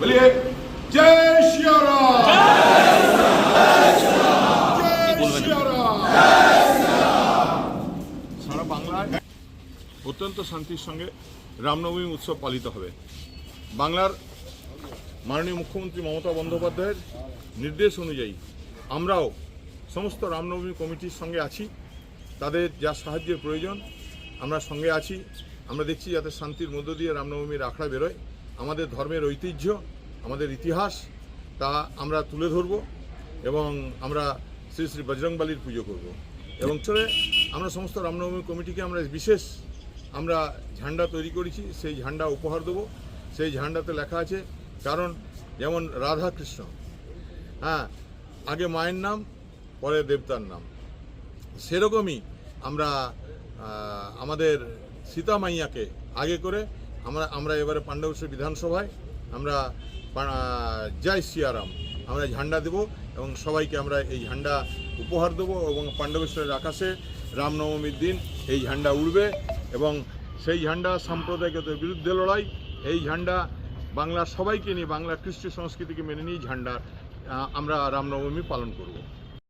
বলিয়ে জয় শিয়ারাম সারা বাংলায় অত্যন্ত শান্তির সঙ্গে রামনবমী উৎসব পালিত হবে। বাংলার মাননীয় মুখ্যমন্ত্রী মমতা বন্দ্যোপাধ্যায়ের নির্দেশ অনুযায়ী আমরাও সমস্ত রামনবমী কমিটির সঙ্গে আছি। তাদের যা সাহায্যের প্রয়োজন আমরা সঙ্গে আছি। আমরা দেখছি যাতে শান্তির মধ্য দিয়ে রামনবমীর আখড়া বেরোয়। আমাদের ধর্মের ঐতিহ্য, আমাদের ইতিহাস, তা আমরা তুলে ধরব এবং আমরা শ্রী শ্রী বজরংবালির পুজো করব। এবং চলে, আমরা সমস্ত রামনবমী কমিটিকে আমরা বিশেষ আমরা ঝান্ডা তৈরি করেছি, সেই ঝান্ডা উপহার দেবো। সেই ঝান্ডাতে লেখা আছে, কারণ যেমন রাধা কৃষ্ণ হ্যাঁ আগে মায়ের নাম, পরে দেবতার নাম। সেরকমই আমরা আমাদের সীতা মাইয়াকে আগে করে আমরা আমরা এবারে পাণ্ডবশ্রী বিধানসভায় আমরা জয় সিয়ারাম, আমরা ঝান্ডা দেব এবং সবাইকে আমরা এই ঝান্ডা উপহার দেবো এবং পাণ্ডবেশ্বরের আকাশে রামনবমীর দিন এই ঝান্ডা উড়বে এবং সেই ঝান্ডা সাম্প্রদায়িকতার বিরুদ্ধে লড়াই, এই ঝান্ডা বাংলার সবাইকে নিয়ে, বাংলার কৃষ্টি সংস্কৃতিকে মেনে নিয়ে ঝান্ডা আমরা রামনবমী পালন করব।